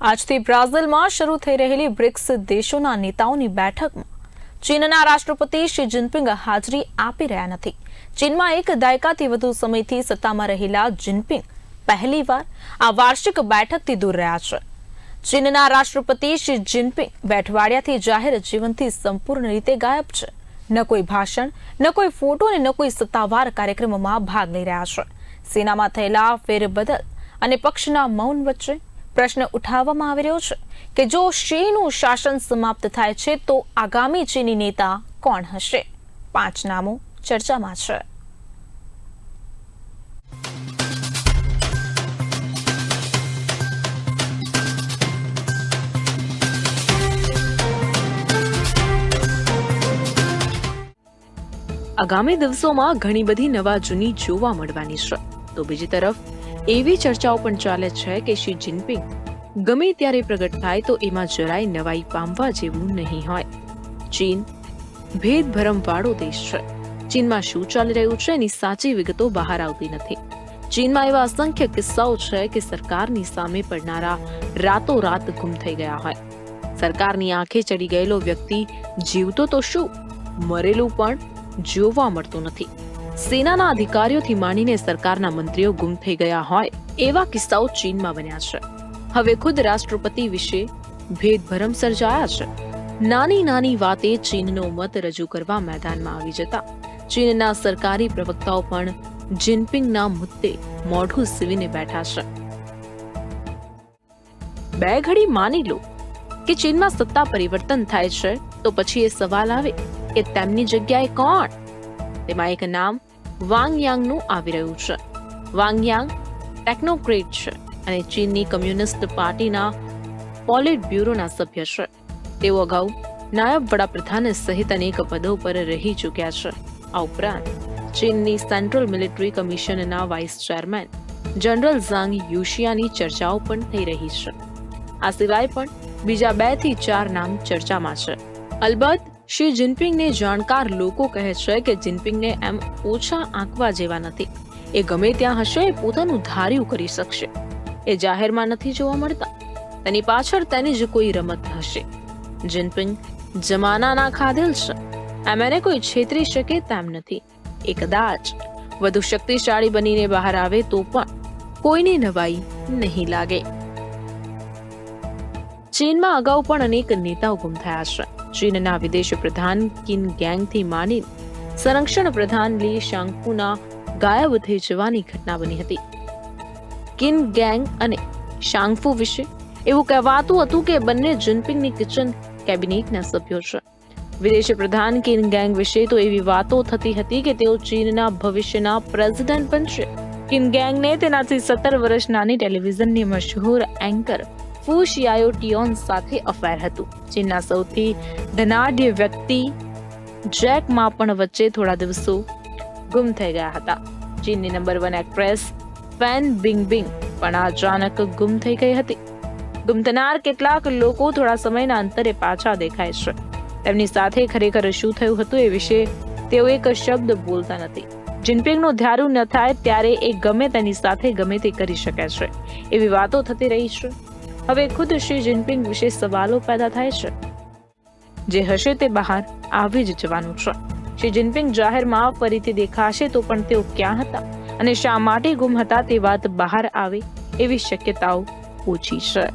આજથી બ્રાઝિલમાં શરૂ થઈ રહેલી બ્રિક્સ દેશોના નેતાઓની બેઠકમાં ચીનના રાષ્ટ્રપતિ શી જિનપિંગ હાજરી આપી રહ્યા નથી. ચીનમાં એક દાયકાથી વધુ સમયથી સત્તામાં રહેલા જિનપિંગ પહેલીવાર આ વાર્ષિક બેઠકથી દૂર રહ્યા છે. ચીનના રાષ્ટ્રપતિ શી જિનપિંગ બે અઠવાડિયાથી જાહેર જીવનથી સંપૂર્ણ રીતે ગાયબ છે. ન કોઈ ભાષણ, ન કોઈ ફોટો અને ન કોઈ સત્તાવાર કાર્યક્રમમાં ભાગ લઈ રહ્યા છે. સેનામાં થયેલા ફેરબદલ અને પક્ષના મૌન વચ્ચે પ્રશ્ન ઉઠાવવામાં આવી રહ્યો છે કે જો શીનું શાસન સમાપ્ત થાય છે, તો આગામી ચીની નેતા કોણ હશે? પાંચ નામો ચર્ચામાં છે. આગામી દિવસોમાં ઘણી બધી નવા જૂની જોવા મળવાની છે. તો બીજી તરફ એવી ચર્ચાઓ પણ ચાલે છે કે શી જિનપિંગ ગમે ત્યારે પ્રગટ થાય તો એમાં જરાય નવાઈ પામવા જેવું નહીં હોય. ચીન ભેદભરમ વાળો દેશ છે. ચીનમાં શું ચાલી રહ્યું છે એની સાચી વિગતો બહાર આવતી નથી. ચીનમાં એવા અસંખ્ય કિસ્સાઓ છે કે સરકારની સામે પડનારા રાતોરાત ગુમ થઈ ગયા હોય. સરકારની આંખે ચડી ગયેલો વ્યક્તિ જીવતો તો શું? મરેલું પણ જોવા મળતું નથી. સેનાના અધિકારીઓથી માંડીને સરકારના મંત્રીઓ ગુમ થઈ ગયા હોય, એવા કિસ્સાઓ ચીનમાં બન્યા છે. હવે ખુદ રાષ્ટ્રપતિ વિશે ભેદભરમ સર્જાયા છે. નાની નાની વાતે ચીનનો મત રજૂ કરવા મેદાનમાં આવી જતા. ચીનના સરકારી પ્રવક્તાઓ પણ જિનપિંગના મુદ્દે મોઢું સીવીને બેઠા છે. બે ઘડી માની લો કે ચીનમાં સત્તા પરિવર્તન થાય છે, તો પછી એ સવાલ આવે કે તેમની જગ્યાએ કોણ? તેમાં એક નામ વાંગ યાંગનું આવી રહ્યું છે. વાંગયાંગ ટેકનોક્રેટ છે અને ચીનની કમ્યુનિસ્ટ પાર્ટીના પોલિટ બ્યુરોના સભ્ય છે. તેઓ અગાઉ નાયબ વડાપ્રધાન સહિત અનેક પદો પર રહી ચૂક્યા છે. આ ઉપરાંત ચીનની સેન્ટ્રલ મિલિટરી કમિશનના વાઇસ ચેરમેન જનરલ ઝાંગ યુશિયાની ચર્ચાઓ પણ થઈ રહી છે. આ સિવાય પણ બીજા બેથી ચાર નામ ચર્ચામાં છે. અલબત્ત શી જિનપિંગને જાણકાર લોકો કહે છે કે જિનપિંગને એમ ઓછા આંકવા જેવા નથી. એ ગમે ત્યાં હશે, એ પોતાનું ધાર્યું કરી શકશે. એ જાહેરમાં નથી જોવા મળતા. તેની પાછળ તેની જ કોઈ રમત હશે. જિનપિંગ જમાનાના ખાધેલ છે. એમ એને કોઈ છેતરી શકે તેમ નથી. એ કદાચ વધુ શક્તિશાળી બનીને બહાર આવે તો પણ કોઈની નવાઈ નહીં લાગે. ચીનમાં અગાઉ પણ અનેક નેતાઓ ગુમ થયા છે. ચીનના વિદેશ પ્રધાન કિન ગેંગથી માની સંરક્ષણ પ્રધાન લી શાંગફુના ગાયબ થઈ જવાની ઘટના બની હતી. કિન ગેંગ અને શાંગફુ વિશે એવું કહેવાતું હતું કે બંને જિનપિંગની કિચન કેબિનેટના સભ્યો છે. વિદેશ પ્રધાન કિન ગેંગ વિશે તો એવી વાતો થતી હતી કે તેઓ ચીનના ભવિષ્યના પ્રેસિડેન્ટ બનશે. કિન ગેંગને તેનાથી સત્તર વર્ષ નાની ટેલિવિઝનની મશહૂર એન્કર ફુ શિયાયો ટિયોન સાથે અફેર હતું ચીનના સૌથી ધનાઢ્ય વ્યક્તિ જેકમાં પણ વચ્ચે થોડા દિવસો ગુમ થઈ ગયા હતા. ચીનની number one actress Fan Bingbing પણ અચાનક ગુમ થઈ ગઈ હતી. ગુમ થનાર કેટલાક લોકો થોડા સમયના અંતરે પાછા દેખાય છે. તેમની સાથે ખરેખર શું થયું હતું એ વિશે તેઓ એક શબ્દ બોલતા નથી. જિનપિંગનું ધારું ન થાય ત્યારે એ ગમે તેની સાથે ગમે તે કરી શકે છે. એવી વાતો થતી રહી છે. હવે ખુદ શી જિનપિંગ વિશે સવાલો પેદા થાય છે. જે હશે તે બહાર આવી જ જવાનું છે. શી જિનપિંગ જાહેરમાં ફરીથી દેખાશે તો પણ તેઓ ક્યાં હતા અને શા માટે ગુમ હતા તે વાત બહાર આવે એવી શક્યતાઓ ઓછી છે.